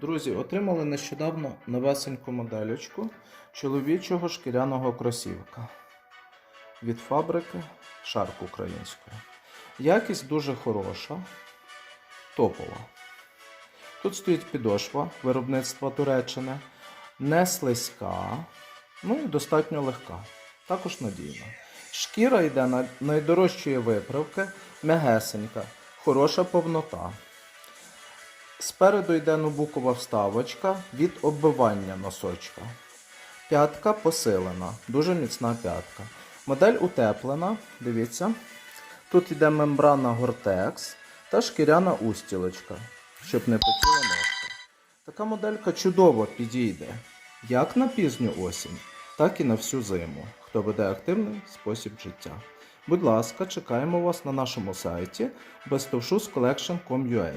Друзі, отримали нещодавно новесеньку моделечку чоловічого шкіряного кросівка від фабрики Шарк української. Якість дуже хороша, топова. Тут стоїть підошва виробництва Туреччини, не слизька, ну і достатньо легка, також надійна. Шкіра йде на найдорожчої виправки, м'ягесенька, хороша повнота. Спереду йде нубукова вставочка від оббивання носочка. П'ятка посилена, дуже міцна п'ятка. Модель утеплена, дивіться. Тут йде мембрана Гортекс та шкіряна устілочка, щоб не потіла ножка. Така моделька чудово підійде як на пізню осінь, так і на всю зиму, хто веде активний спосіб життя. Будь ласка, чекаємо вас на нашому сайті bestofshoescollection.com.ua